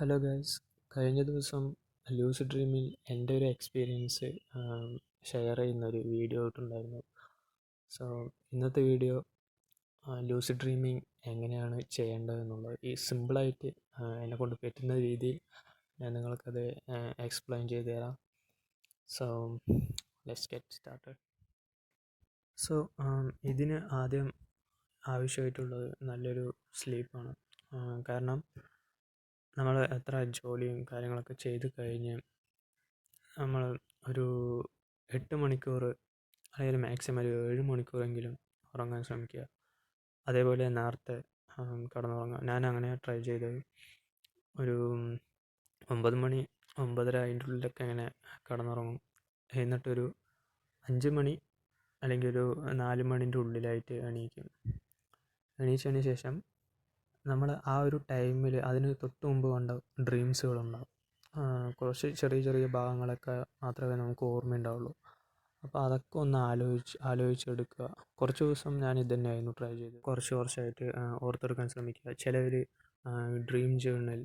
Hello guys കഴിഞ്ഞ ദിവസം loose ഡ്രീമിൽ എന്റെ ഒരു എക്സ്പീരിയൻസ് ഷെയർ ചെയ്യുന്ന ഒരു വീഡിയോ ഇട്ടുണ്ടായിരുന്നു സോ ഇന്നത്തെ വീഡിയോ ലൂസ് ഡ്രീമിങ് എങ്ങനെയാണ് ചെയ്യേണ്ടതെന്നുള്ളത് ഈ സിമ്പിളായിട്ട് എന്നെ കൊണ്ട് പറ്റുന്ന രീതിയിൽ ഞാൻ നിങ്ങൾക്കത് എക്സ്പ്ലെയിൻ ചെയ്ത് തരാം. So let's get start so ഇതിന് ആദ്യം ആവശ്യമായിട്ടുള്ളത് നല്ലൊരു സ്ലീപ്പാണ് കാരണം നമ്മൾ എത്ര ജോലിയും കാര്യങ്ങളൊക്കെ ചെയ്ത് കഴിഞ്ഞ് നമ്മൾ ഒരു എട്ട് മണിക്കൂർ അല്ലെങ്കിൽ മാക്സിമം ഒരു ഏഴ് മണിക്കൂറെങ്കിലും ഉറങ്ങാൻ ശ്രമിക്കുക. അതേപോലെ നേരത്തെ കിടന്നുറങ്ങുക. ഞാൻ അങ്ങനെ ട്രൈ ചെയ്തത് ഒരു ഒമ്പത് മണി ഒമ്പതര അതിന്റെ ഉള്ളിലൊക്കെ ഇങ്ങനെ കിടന്നുറങ്ങും. എന്നിട്ടൊരു അഞ്ച് മണി അല്ലെങ്കിൽ ഒരു നാല് മണിന്റെ ഉള്ളിലായിട്ട് എണീക്കും. എണീച്ചതിന് ശേഷം നമ്മൾ ആ ഒരു ടൈമിൽ അതിന് തൊട്ട് മുമ്പ് കണ്ട ഡ്രീംസുകളുണ്ടാവും. കുറച്ച് ചെറിയ ചെറിയ ഭാഗങ്ങളൊക്കെ മാത്രമേ നമുക്ക് ഓർമ്മയുണ്ടാവുള്ളൂ. അപ്പോൾ അതൊക്കെ ഒന്ന് ആലോചിച്ച് ആലോചിച്ചെടുക്കുക. കുറച്ച് ദിവസം ഞാൻ ഇത് തന്നെയായിരുന്നു ട്രൈ ചെയ്തത്. കുറച്ച് കുറച്ചായിട്ട് ഓർത്തെടുക്കാൻ ശ്രമിക്കുക. ചിലവർ ഡ്രീം ജേണൽ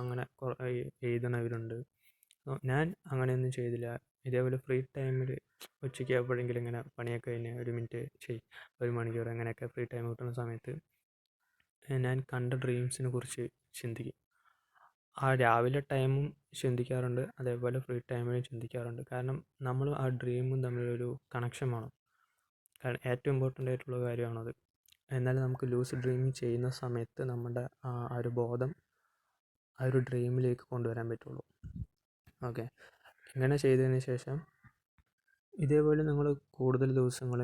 അങ്ങനെ എഴുതണവരുണ്ട്. ഞാൻ അങ്ങനെയൊന്നും ചെയ്തില്ല. ഇതേപോലെ ഫ്രീ ടൈമിൽ ഉച്ചയ്ക്ക് എപ്പോഴെങ്കിലും ഇങ്ങനെ പണിയൊക്കെ കഴിഞ്ഞ് ഒരു മിനിറ്റ് ചെയ് ഒരു മണിക്കൂർ അങ്ങനെയൊക്കെ ഫ്രീ ടൈം കിട്ടുന്ന സമയത്ത് ഞാൻ കണ്ട ഡ്രീംസിനെ കുറിച്ച് ചിന്തിക്കും. ആ രാവിലെ ടൈമും ചിന്തിക്കാറുണ്ട് അതേപോലെ ഫ്രീ ടൈമിലും ചിന്തിക്കാറുണ്ട്. കാരണം നമ്മൾ ആ ഡ്രീമും തമ്മിലൊരു കണക്ഷൻ വേണം. കാരണം ഏറ്റവും ഇമ്പോർട്ടന്റ് ആയിട്ടുള്ള കാര്യമാണത്. എന്നാലും നമുക്ക് ലൂസ് ഡ്രീമിങ് ചെയ്യുന്ന സമയത്ത് നമ്മുടെ ആ ഒരു ബോധം ആ ഒരു ഡ്രീമിലേക്ക് കൊണ്ടുവരാൻ പറ്റുള്ളൂ. ഓക്കെ ഇങ്ങനെ ചെയ്തതിന് ശേഷം ഇതേപോലെ നിങ്ങൾ കൂടുതൽ ദിവസങ്ങൾ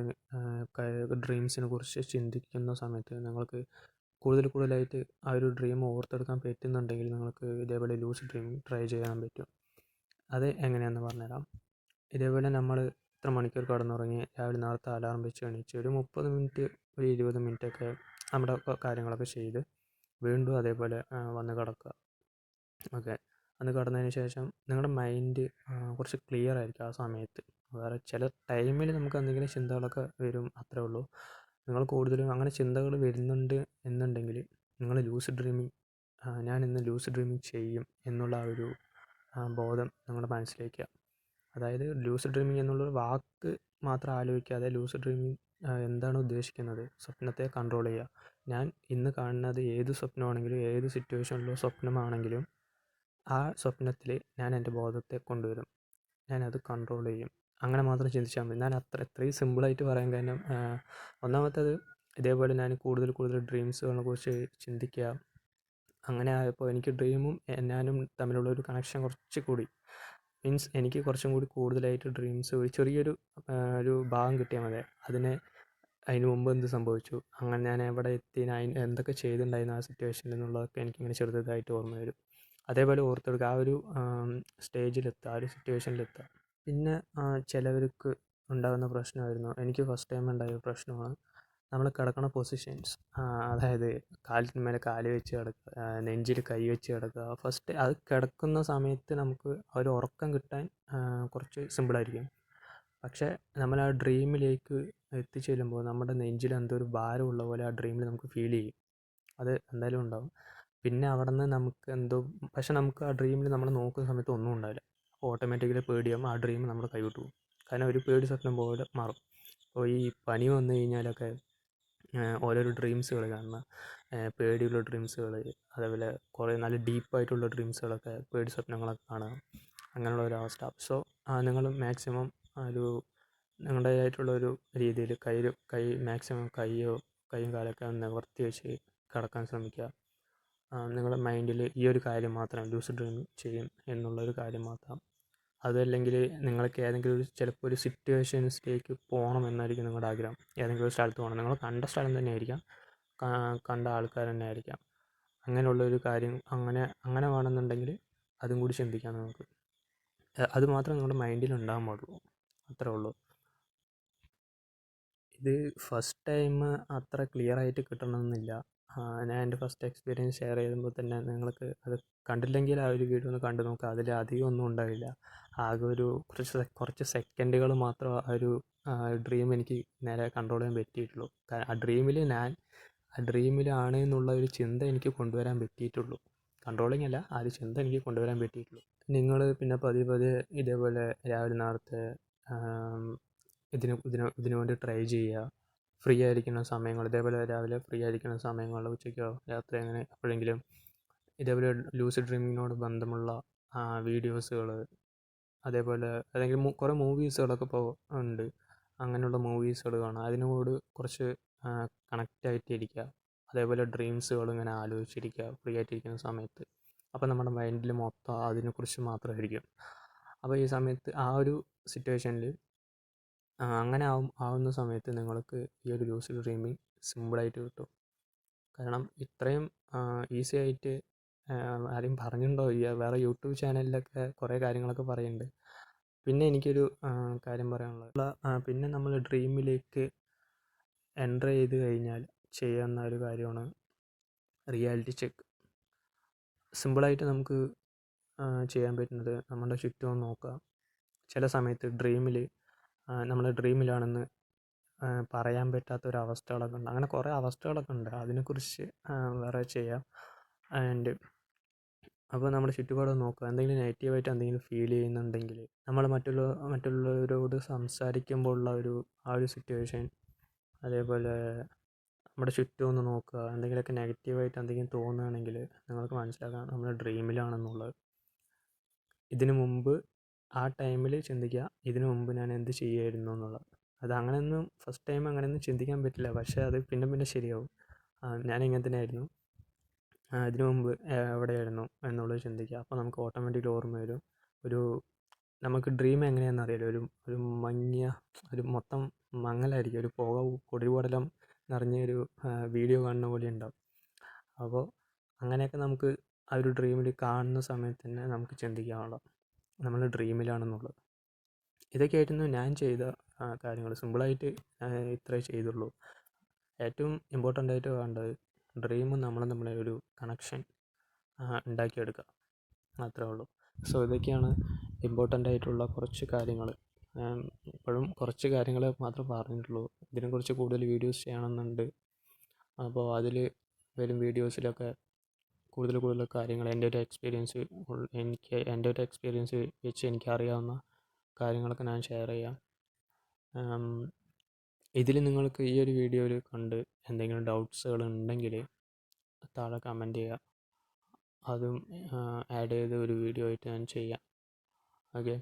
ഡ്രീംസിനെ കുറിച്ച് ചിന്തിക്കുന്ന സമയത്ത് നിങ്ങൾക്ക് കൂടുതൽ കൂടുതലായിട്ട് ആ ഒരു ഡ്രീം ഓർത്തെടുക്കാൻ പറ്റുന്നുണ്ടെങ്കിൽ നിങ്ങൾക്ക് ഇതേപോലെ ലൂസ് ഡ്രീം ട്രൈ ചെയ്യാൻ പറ്റും. അത് എങ്ങനെയാണെന്ന് പറഞ്ഞുതരാം. ഇതേപോലെ നമ്മൾ ഇത്ര മണിക്കൂർ കടന്നുറങ്ങി രാവിലെ നേരത്തെ അലാറം വെച്ച് എണീച്ച് ഒരു മുപ്പത് മിനിറ്റ് ഒരു ഇരുപത് മിനിറ്റൊക്കെ നമ്മുടെ കാര്യങ്ങളൊക്കെ ചെയ്ത് വീണ്ടും അതേപോലെ വന്ന് കിടക്കുക. ഓക്കെ. അന്ന് കിടന്നതിന് ശേഷം നിങ്ങളുടെ മൈൻഡ് കുറച്ച് ക്ലിയർ ആയിരിക്കും ആ സമയത്ത്. വേറെ ചില ടൈമിൽ നമുക്ക് എന്തെങ്കിലും ചിന്തകളൊക്കെ വരും അത്രേ ഉള്ളൂ. നിങ്ങൾ കൂടുതലും അങ്ങനെ ചിന്തകൾ വരുന്നുണ്ട് എന്നുണ്ടെങ്കിൽ നിങ്ങൾ ലൂസ് ഡ്രീമിങ് ഞാൻ ഇന്ന് ലൂസ് ഡ്രീമിങ് ചെയ്യും എന്നുള്ള ആ ഒരു ബോധം നിങ്ങളുടെ മനസ്സിലേക്ക്. അതായത് ലൂസ് ഡ്രീമിങ് എന്നുള്ളൊരു വാക്ക് മാത്രം ആലോചിക്കാതെ ലൂസ് ഡ്രീമിങ് എന്താണ് ഉദ്ദേശിക്കുന്നത്? സ്വപ്നത്തെ കൺട്രോൾ ചെയ്യുക. ഞാൻ ഇന്ന് കാണുന്നത് ഏത് സ്വപ്നമാണെങ്കിലും ഏത് സിറ്റുവേഷനിലോ സ്വപ്നമാണെങ്കിലും ആ സ്വപ്നത്തിൽ ഞാൻ എന്റെ ബോധത്തെ കൊണ്ടുവരും. ഞാനത് കൺട്രോൾ ചെയ്യും. അങ്ങനെ മാത്രം ചിന്തിച്ചാൽ മതി. ഞാൻ അത്ര ഇത്രയും സിമ്പിളായിട്ട് പറയാൻ കാരണം ഒന്നാമത്തേത് ഇതേപോലെ ഞാൻ കൂടുതൽ കൂടുതൽ ഡ്രീംസുകളെ കുറിച്ച് ചിന്തിക്കുക അങ്ങനെ ആയപ്പോൾ എനിക്ക് ഡ്രീമും ഞാനും തമ്മിലുള്ള ഒരു കണക്ഷൻ കുറച്ച് കൂടി. മീൻസ് എനിക്ക് കുറച്ചും കൂടി കൂടുതലായിട്ട് ഡ്രീംസ് ഒരു ചെറിയൊരു ഒരു ഭാഗം കിട്ടിയാൽ മതി. അതിനെ അതിന് മുമ്പ് എന്ത് സംഭവിച്ചു? അങ്ങനെ ഞാൻ എവിടെ എത്തി ഞാൻ എന്തൊക്കെ ചെയ്തിട്ടുണ്ടായിരുന്നു ആ സിറ്റുവേഷനിൽ എന്നുള്ളതൊക്കെ എനിക്കിങ്ങനെ ചെറുതായിട്ട് ഓർമ്മ വരും. അതേപോലെ ഓർത്തെടുക്കുക ആ ഒരു സ്റ്റേജിലെത്തുക ആ ഒരു സിറ്റുവേഷനിലെത്തുക പിന്നെ ചിലവർക്ക് ഉണ്ടാകുന്ന പ്രശ്നമായിരുന്നു. എനിക്ക് ഫസ്റ്റ് ടൈം ഉണ്ടായ പ്രശ്നമാണ്. നമ്മൾ കിടക്കുന്ന പൊസിഷൻസ് അതായത് കാലിന് മേലെ കാൽ വെച്ച് കിടക്കുക നെഞ്ചിൽ കൈ വെച്ച് കിടക്കുക ഫസ്റ്റ് അത് കിടക്കുന്ന സമയത്ത് നമുക്ക് ഒരു ഉറക്കം കിട്ടാൻ കുറച്ച് സിമ്പിളായിരിക്കും പക്ഷേ നമ്മൾ ആ ഡ്രീമിലേക്ക് എത്തിച്ചെല്ലുമ്പോൾ നമ്മുടെ നെഞ്ചിൽ എന്തോ ഒരു ഭാരമുള്ള പോലെ ആ ഡ്രീമിൽ നമുക്ക് ഫീൽ ചെയ്യും. അത് എന്തായാലും ഉണ്ടാവും. പിന്നെ അവിടെ നിന്ന് നമുക്ക് എന്തോ പക്ഷെ നമുക്ക് ആ ഡ്രീമിൽ നമ്മൾ നോക്കുന്ന സമയത്ത് ഒന്നും ഉണ്ടാവില്ല. ഓട്ടോമാറ്റിക്കലി പേടിയാകുമ്പോൾ ആ ഡ്രീം നമ്മുടെ കൈവിട്ട് പോകും. കാരണം ഒരു പേടി സ്വപ്നം പോലെ മാറും. അപ്പോൾ ഈ പനി വന്നു കഴിഞ്ഞാലൊക്കെ ഓരോരോ ഡ്രീംസുകൾ കാണുന്ന പേടിയുള്ള ഡ്രീംസുകൾ അതേപോലെ കുറേ നല്ല ഡീപ്പായിട്ടുള്ള ഡ്രീംസുകളൊക്കെ പേടി സ്വപ്നങ്ങളൊക്കെ കാണുക. അങ്ങനെയുള്ള ഒരു അവസ്ഥ. സോ നിങ്ങൾ മാക്സിമം ഒരു നിങ്ങളുടേതായിട്ടുള്ള ഒരു രീതിയിൽ കൈ കൈ മാക്സിമം കൈയോ കൈയും കാലൊക്കെ നിവർത്തി വെച്ച് കിടക്കാൻ ശ്രമിക്കുക. നിങ്ങളുടെ മൈൻഡിൽ ഈ ഒരു കാര്യം മാത്രം ലൂസ് ഡ്രീം ചെയ്യും എന്നുള്ളൊരു കാര്യം മാത്രം. അതല്ലെങ്കിൽ നിങ്ങൾക്ക് ഏതെങ്കിലും ഒരു ചിലപ്പോൾ ഒരു സിറ്റുവേഷൻസിലേക്ക് പോകണം എന്നായിരിക്കും നിങ്ങളുടെ ആഗ്രഹം. ഏതെങ്കിലും ഒരു സ്ഥലത്ത് പോകണം. നിങ്ങൾ കണ്ട സ്ഥലം തന്നെ ആയിരിക്കാം കണ്ട ആൾക്കാർ തന്നെ ആയിരിക്കാം അങ്ങനെയുള്ളൊരു കാര്യം അങ്ങനെ അങ്ങനെ വേണമെന്നുണ്ടെങ്കിൽ അതും കൂടി ചിന്തിക്കാം നമുക്ക്. അത് മാത്രം നിങ്ങളുടെ മൈൻഡിൽ ഉണ്ടാകാൻ പാടുള്ളൂ. അത്രേ ഉള്ളൂ. ഇത് ഫസ്റ്റ് ടൈം അത്ര ക്ലിയർ ആയിട്ട് കിട്ടണമെന്നില്ല. ഞാൻ എന്റെ ഫസ്റ്റ് എക്സ്പീരിയൻസ് ഷെയർ ചെയ്യുമ്പോൾ തന്നെ നിങ്ങൾക്ക് അത് കണ്ടില്ലെങ്കിൽ ആ ഒരു വീഡിയോ ഒന്ന് കണ്ടു നോക്കുക അതിൽ അധികം ഒന്നും ഉണ്ടാവില്ല. ആകെ ഒരു കുറച്ച് കുറച്ച് സെക്കൻഡുകൾ മാത്രം ആ ഒരു ഡ്രീം എനിക്ക് നേരെ കൺട്രോൾ ചെയ്യാൻ പറ്റിയിട്ടുള്ളൂ. ആ ഡ്രീമിൽ ഞാൻ ആ ഡ്രീമിലാണ് എന്നുള്ള ഒരു ചിന്ത എനിക്ക് കൊണ്ടുവരാൻ പറ്റിയിട്ടുള്ളൂ. കൺട്രോളിങ് അല്ല ആ ഒരു ചിന്ത എനിക്ക് കൊണ്ടുവരാൻ പറ്റിയിട്ടുള്ളൂ. നിങ്ങൾ പിന്നെ പതിയെ പതിയെ ഇതേപോലെ രാവിലെ നേരത്തെ ഇതിന് ഇതിന് ഇതിനു വേണ്ടി ട്രൈ ചെയ്യുക. ഫ്രീ ആയിരിക്കുന്ന സമയങ്ങൾ ഇതേപോലെ രാവിലെ ഫ്രീ ആയിരിക്കുന്ന സമയങ്ങളിൽ ഉച്ചയ്ക്കോ രാത്രി അങ്ങനെ എപ്പോഴെങ്കിലും ഇതേപോലെ ലൂസ് ഡ്രീമിങ്ങിനോട് ബന്ധമുള്ള വീഡിയോസുകൾ അതേപോലെ അല്ലെങ്കിൽ കുറേ മൂവീസുകളൊക്കെ ഇപ്പോൾ ഉണ്ട്. അങ്ങനെയുള്ള മൂവീസുകൾ കാണുക. അതിനോട് കുറച്ച് കണക്റ്റ് ആയിട്ടിരിക്കുക. അതേപോലെ ഡ്രീംസുകൾ ഇങ്ങനെ ആലോചിച്ചിരിക്കുക ഫ്രീ ആയിട്ടിരിക്കുന്ന സമയത്ത്. അപ്പോൾ നമ്മുടെ മൈൻഡിൽ മൊത്തം അതിനെക്കുറിച്ച് മാത്രമായിരിക്കും. അപ്പോൾ ഈ സമയത്ത് ആ ഒരു സിറ്റുവേഷനിൽ അങ്ങനെ ആവും ആവുന്ന സമയത്ത് നിങ്ങൾക്ക് ഈ ഒരു ലൂസിഡ് ഡ്രീമിങ് സിമ്പിളായിട്ട് കിട്ടും. കാരണം ഇത്രയും ഈസി ആയിട്ട് ആരും പറഞ്ഞിട്ടുണ്ടോ? വേറെ യൂട്യൂബ് ചാനലിലൊക്കെ കുറേ കാര്യങ്ങളൊക്കെ പറയുന്നുണ്ട്. പിന്നെ എനിക്കൊരു കാര്യം പറയാനുള്ളത്. പിന്നെ നമ്മൾ ഡ്രീമിലേക്ക് എന്റർ ചെയ്ത് കഴിഞ്ഞാൽ ചെയ്യുന്ന ഒരു കാര്യമാണ് റിയാലിറ്റി ചെക്ക് സിമ്പിളായിട്ട് നമുക്ക് ചെയ്യാൻ പറ്റുന്നത് നമ്മുടെ ചുറ്റും നോക്കുക ചില സമയത്ത് ഡ്രീമിൽ നമ്മൾ ഡ്രീമിലാണെന്ന് പറയാൻ പറ്റാത്ത ഒരു അവസ്ഥകളൊക്കെ ഉണ്ട്. അങ്ങനെ കുറേ അവസ്ഥകളൊക്കെ ഉണ്ട്. അതിനെക്കുറിച്ച് വേറെ ചെയ്യാം. ആൻഡ് അപ്പോൾ നമ്മുടെ ചുറ്റുപാട് നോക്കുക. എന്തെങ്കിലും നെഗറ്റീവായിട്ട് എന്തെങ്കിലും ഫീൽ ചെയ്യുന്നുണ്ടെങ്കിൽ നമ്മൾ മറ്റുള്ള മറ്റുള്ളവരോട് സംസാരിക്കുമ്പോഴുള്ള ഒരു ആ ഒരു സിറ്റുവേഷൻ അതേപോലെ നമ്മുടെ ചുറ്റും ഒന്ന് നോക്കുക. എന്തെങ്കിലുമൊക്കെ നെഗറ്റീവായിട്ട് എന്തെങ്കിലും തോന്നുകയാണെങ്കിൽ നിങ്ങൾക്ക് മനസ്സിലാക്കാം. നമ്മൾ ഡ്രീമിലാണെന്നുള്ളത്. ഇതിനു മുമ്പ് ആ ടൈമിൽ ചിന്തിക്കുക ഇതിനു മുമ്പ് ഞാൻ എന്ത് ചെയ്യുമായിരുന്നു എന്നുള്ളത്. അത് അങ്ങനെയൊന്നും ഫസ്റ്റ് ടൈം അങ്ങനെയൊന്നും ചിന്തിക്കാൻ പറ്റില്ല. പക്ഷേ അത് പിന്നെ പിന്നെ ശരിയാവും. ഞാൻ ഇങ്ങനെ തന്നെ ആയിരുന്നു. അതിനു മുമ്പ് എവിടെയായിരുന്നു എന്നുള്ളത് ചിന്തിക്കുക. അപ്പോൾ നമുക്ക് ഓട്ടോമാറ്റിക്കലി ഓർമ്മ വരും. ഒരു നമുക്ക് ഡ്രീം എങ്ങനെയാണെന്ന് അറിയില്ല. ഒരു ഒരു മങ്ങിയ ഒരു മൊത്തം മങ്ങലായിരിക്കും. ഒരു പുക പൊടിപടലം നിറഞ്ഞ ഒരു വീഡിയോ കാണുന്ന പോലെ ഉണ്ടാവും. അപ്പോൾ അങ്ങനെയൊക്കെ നമുക്ക് ആ ഒരു ഡ്രീമിൽ കാണുന്ന സമയത്ത് തന്നെ നമുക്ക് ചിന്തിക്കാനുള്ള നമ്മൾ ഡ്രീമിലാണെന്നുള്ളത് ഇതൊക്കെയായിരുന്നു ഞാൻ ചെയ്ത കാര്യങ്ങൾ സിമ്പിളായിട്ട് ഇത്രേ ചെയ്തുള്ളൂ. ഏറ്റവും ഇമ്പോർട്ടന്റ് ആയിട്ട് വേണ്ടത് ഡ്രീമും നമ്മളും തമ്മിൽ ഒരു കണക്ഷൻ ഉണ്ടാക്കിയെടുക്കുക മാത്രമേ ഉള്ളൂ. സോ ഇതൊക്കെയാണ് ഇമ്പോർട്ടന്റ് ആയിട്ടുള്ള കുറച്ച് കാര്യങ്ങൾ ഇപ്പോഴും കുറച്ച് കാര്യങ്ങൾ മാത്രം പറഞ്ഞിട്ടുള്ളൂ. ഇതിനെക്കുറിച്ച് കൂടുതൽ വീഡിയോസ് ചെയ്യണമെന്നുണ്ട്. അപ്പോൾ അതിൽ വരും വീഡിയോസിലൊക്കെ കൂടുതൽ കൂടുതൽ കാര്യങ്ങൾ എന്റെ ഒരു എക്സ്പീരിയൻസ് എനിക്ക് എന്റെ ഒരു എക്സ്പീരിയൻസ് വെച്ച് എനിക്കറിയാവുന്ന കാര്യങ്ങളൊക്കെ ഞാൻ ഷെയർ ചെയ്യാം. ഇതിൽ നിങ്ങൾക്ക് ഈ ഒരു വീഡിയോയിൽ കണ്ട് എന്തെങ്കിലും ഡൗട്ട്സുകൾ ഉണ്ടെങ്കിൽ താഴെ കമന്റ് ചെയ്യുക. അതും ആഡ് ചെയ്ത് ഒരു വീഡിയോ ആയിട്ട് ഞാൻ ചെയ്യാം. ഓക്കെ